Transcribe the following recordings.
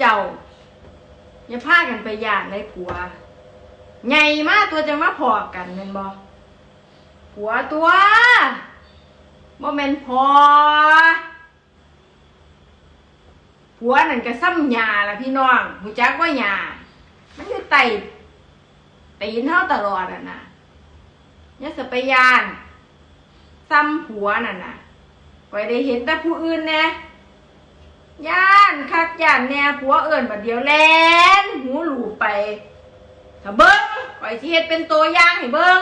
เจ้า อย่าพากันไปย่านเลยผัวใหญ่มากตัวจะมาพอกันแม่นบ่ผัวตัวบ่แม่นพอผัวนั่นก็ซ้ำยาละพี่น้องหูจักว่าหยามันอยู่ไตตีนเท่าตลอดอะนะอย่าสไปยานซ้ำผัวนั่นน่ะก็ได้เห็นแต่ผู้อื่นแน่ ย่านคักย่านแน่ผัวเอิ่นบัดเดียวแลนหูหลูไปถ้าเบิ้งก่อยสิเฮ็ดเป็นตัวอย่างให้เบิ้ง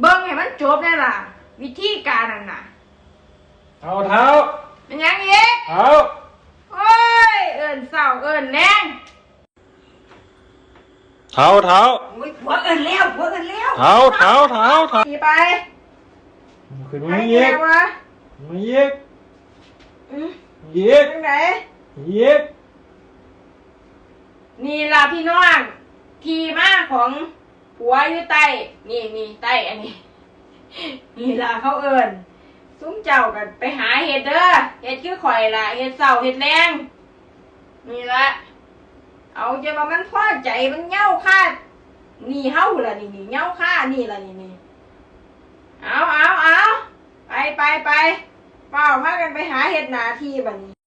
เบิ้งให้มันจบแน่ล่ะ วิธีการนั่นน่ะเท้าเท้าเป็นหยังอีกเท้าโอ้ยเอิ่นเศร้าเอิ่นแรงเท้าเท้าโอ้ยผัวเอิ่นแล้วผัวเอิ่นแล้วเท้าเท้าเท้าเท้าขี่ไปขึ้นใครมาแน่เยีกวะมาเยีกอืมเยีกทางไหนเยีกนี่ล่ะพี่น้องทีมาของผัวอยู่ใต้ นี่นี่ใต้อันนี้ นี่ล่ะเขาเอิญซุ้มเจ้ากันไปหาเห็ดเด้อเห็ดคือข่อยล่ะเห็ดเสาเห็ดแรงนี่ละเอาจะมามันพอใจมันเหย้าค่านี่เฮาล่ะนี่นี่เหย้าค่านี่ล่ะนี่นี่เอาเอาเอาไปไปไป เปล่าพากันไปหาเห็ดหนาทีบัดนี้